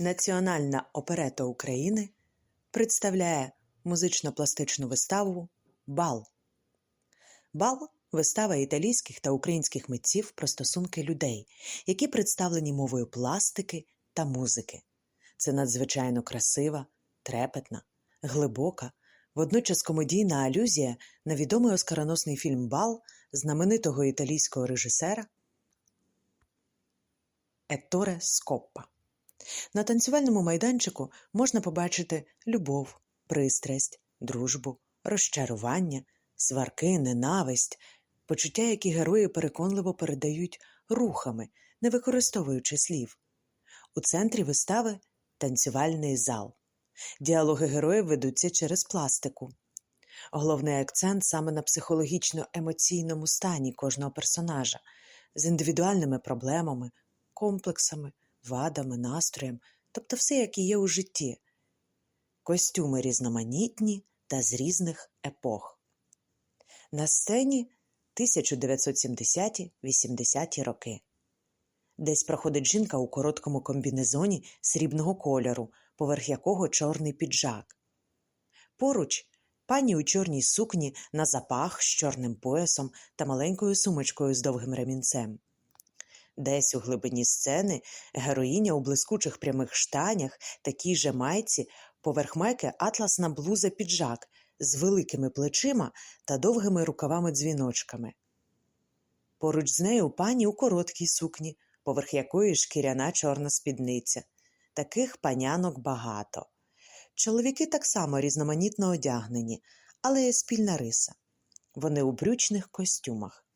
Національна оперета України представляє музично-пластичну виставу Бал. Бал вистава італійських та українських митців про стосунки людей, які представлені мовою пластики та музики. Це надзвичайно красива, трепетна, глибока, водночас комедійна алюзія на відомий оскароносний фільм Бал знаменитого італійського режисера Етторе Скоппа. На танцювальному майданчику можна побачити любов, пристрасть, дружбу, розчарування, сварки, ненависть, почуття, які герої переконливо передають рухами, не використовуючи слів. У центрі вистави танцювальний зал. Діалоги героїв ведуться через пластику. Головний акцент саме на психологічно-емоційному стані кожного персонажа з індивідуальними проблемами, комплексами, вадами, настроєм, тобто все, як і є у житті. Костюми різноманітні та з різних епох. На сцені 1970-80 роки. Десь проходить жінка у короткому комбінезоні срібного кольору, поверх якого чорний піджак. Поруч пані у чорній сукні на запах з чорним поясом та маленькою сумочкою з довгим ремінцем. Десь у глибині сцени героїня у блискучих прямих штанях, такій же майці, поверх майки атласна блуза піджак з великими плечима та довгими рукавами-дзвіночками. Поруч з нею пані у короткій сукні, поверх якої шкіряна чорна спідниця. Таких панянок багато. Чоловіки так само різноманітно одягнені, але є спільна риса. Вони у брючних костюмах.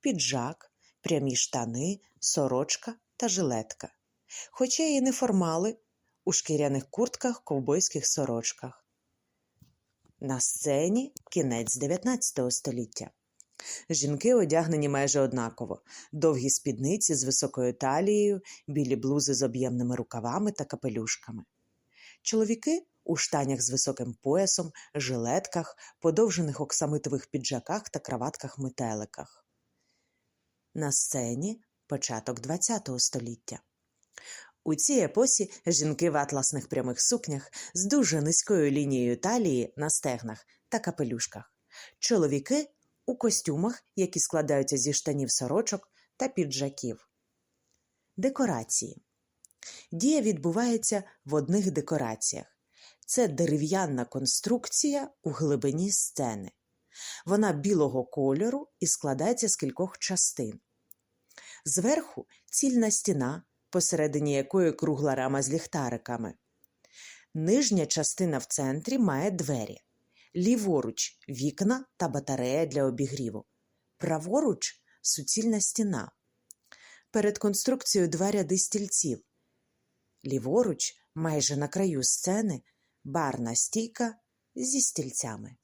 Піджак, прямі штани, сорочка та жилетка. Хоча і не формали, у шкіряних куртках, ковбойських сорочках. На сцені кінець 19 століття. Жінки одягнені майже однаково: довгі спідниці з високою талією, білі блузи з об'ємними рукавами та капелюшками. Чоловіки у штанях з високим поясом, жилетках, подовжених оксамитових піджаках та краватках-метеликах. На сцені початок ХХ століття. У цій епосі жінки в атласних прямих сукнях з дуже низькою лінією талії на стегнах та капелюшках. Чоловіки у костюмах, які складаються зі штанів сорочок та піджаків. Декорації. Дія відбувається в одних декораціях. Це дерев'яна конструкція у глибині сцени. Вона білого кольору і складається з кількох частин. Зверху цільна стіна, посередині якої кругла рама з ліхтариками. Нижня частина в центрі має двері. Ліворуч вікна та батарея для обігріву. Праворуч суцільна стіна. Перед конструкцією два ряди стільців. Ліворуч, майже на краю сцени, барна стійка зі стільцями.